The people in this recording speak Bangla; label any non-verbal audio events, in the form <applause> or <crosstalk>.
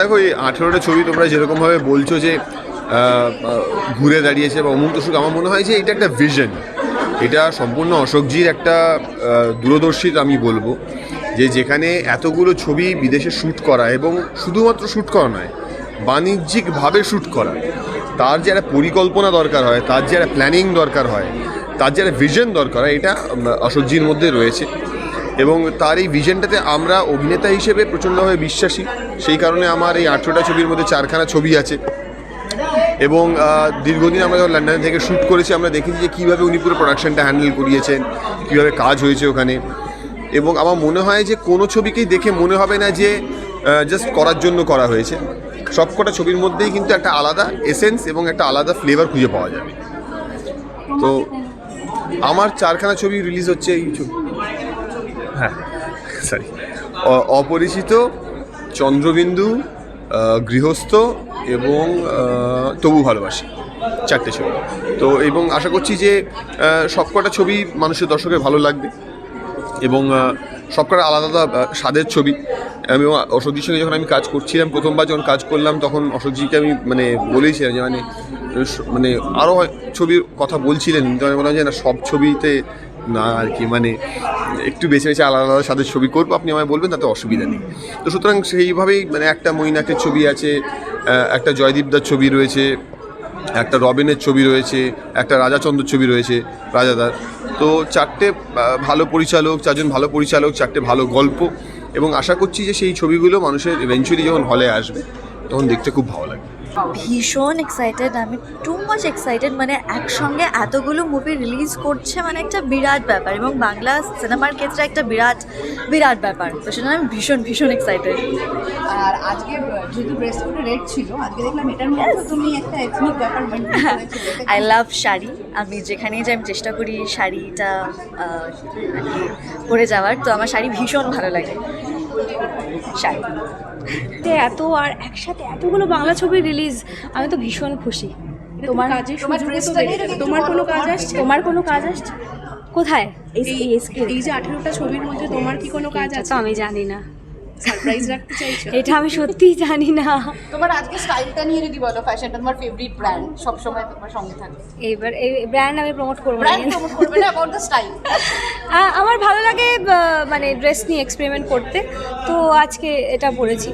দেখো, এই আঠেরোটা ছবি তোমরা যেরকমভাবে বলছো যে ঘুরে দাঁড়িয়েছে বা অমুক তসুক আমার মনে হয় যে এটা একটা ভিশন এটা সম্পূর্ণ অশোকজির একটা দূরদর্শিতা আমি বলব। যে যেখানে এতগুলো ছবি বিদেশে শ্যুট করা এবং শুধুমাত্র শ্যুট করা নয়, বাণিজ্যিকভাবে শ্যুট করা। তার যে একটা পরিকল্পনা দরকার হয়, তার যে একটা প্ল্যানিং দরকার হয়, তার যে একটা ভিশন দরকার হয়, এটা অশোকজির মধ্যে রয়েছে। এবং তার এই ভিশনটাতে আমরা অভিনেতা হিসেবে প্রচণ্ডভাবে বিশ্বাসী। সেই কারণে আমার এই আঠেরোটা ছবির মধ্যে চারখানা ছবি আছে। এবং দীর্ঘদিন আমরা যখন লন্ডন থেকে শ্যুট করেছি, আমরা দেখেছি যে কীভাবে উনি পুরো প্রোডাকশানটা হ্যান্ডেল করিয়েছেন, কীভাবে কাজ হয়েছে ওখানে। এবং আমার মনে হয় যে কোনো ছবিকেই দেখে মনে হবে না যে জাস্ট করার জন্য করা হয়েছে। সবকটা ছবির মধ্যেই কিন্তু একটা আলাদা এসেন্স এবং একটা আলাদা ফ্লেভার খুঁজে পাওয়া যাবে। তো, আমার চারখানা ছবি রিলিজ হচ্ছে এই ছবি হ্যাঁ সরি অপরিচিত চন্দ্রবিন্দু গৃহস্থ এবং তবু ভালোবাসি, চারটে ছবি। তো এবং আশা করছি যে সবকটা ছবি মানুষের দর্শকের ভালো লাগবে এবং সবকটা আলাদা আলাদা স্বাদের ছবি। আমি অশোকজির সঙ্গে যখন আমি কাজ করছিলাম, প্রথমবার যখন কাজ করলাম, তখন অশোকজিকে আমি মানে বলেছিলাম যে মানে মানে আরও ছবির কথা বলছিলেন। আমি বললাম যে, না, সব ছবিতে না আর কি মানে একটু বেছে বেছে আলাদা আলাদা স্বাদের ছবি করব, আপনি আমায় বলবেন, তাতে অসুবিধা নেই। তো সুতরাং সেইভাবেই মানে একটা মৈনাকের ছবি আছে একটা জয়দীপদার ছবি রয়েছে, একটা রবিনের ছবি রয়েছে, একটা রাজাচন্দ্র ছবি রয়েছে, রাজাদার। তো চারটে ভালো পরিচালক, চারজন ভালো পরিচালক, চারটে ভালো গল্প, এবং আশা করছি যে সেই ছবিগুলো মানুষের ইভেনচুয়ালি যখন হলে আসবে, তখন দেখতে খুব ভালো লাগবে। ভীষণ এক্সাইটেড আমি টু মাচ এক্সাইটেড মানে একসঙ্গে এতগুলো মুভি রিলিজ করছে মানে একটা বিরাট ব্যাপার এবং বাংলা সিনেমার ক্ষেত্রে একটা বিরাট বিরাট ব্যাপার। তো সেটা আমি ভীষণ ভীষণ এক্সাইটেড আর আজকে যেহেতু ড্রেস কোডে রেড ছিল আজকে দেখলাম এটার মধ্যে তুমি একটা এথনিক ব্যাপার আই লাভ <laughs> শাড়ি। আমি যেখানেই যাই আমি চেষ্টা করি শাড়িটা আহ, পরে যাওয়ার। তো আমার শাড়ি ভীষণ ভালো লাগে। তে এত আর একসাথে এতগুলো বাংলা ছবি রিলিজ আমি তো ভীষণ খুশি। তোমার তোমার কোনো কাজ আসছে? তোমার কোনো কাজ আসছে? কোথায়? এই এই যে আঠেরোটা ছবির মধ্যে তোমার কি কোনো কাজ আছে? আমি জানি না। সারপ্রাইজ রাখতে চাইছো? এটা আমি সত্যিই জানি না। তোমার আজকে স্টাইলটা নিয়ে যদি বলো ফ্যাশনটা তোমার ফেভারিট ব্র্যান্ড সবসময় তোমার সঙ্গে থাকে এইবার এই ব্র্যান্ড আমি প্রমোট করব না। ব্র্যান্ড প্রমোট করবে না অ্যাবাউট দ্য স্টাইল আমার ভালো লাগে মানে ড্রেস নিয়ে এক্সপেরিমেন্ট করতে। তো আজকে এটা পরেছি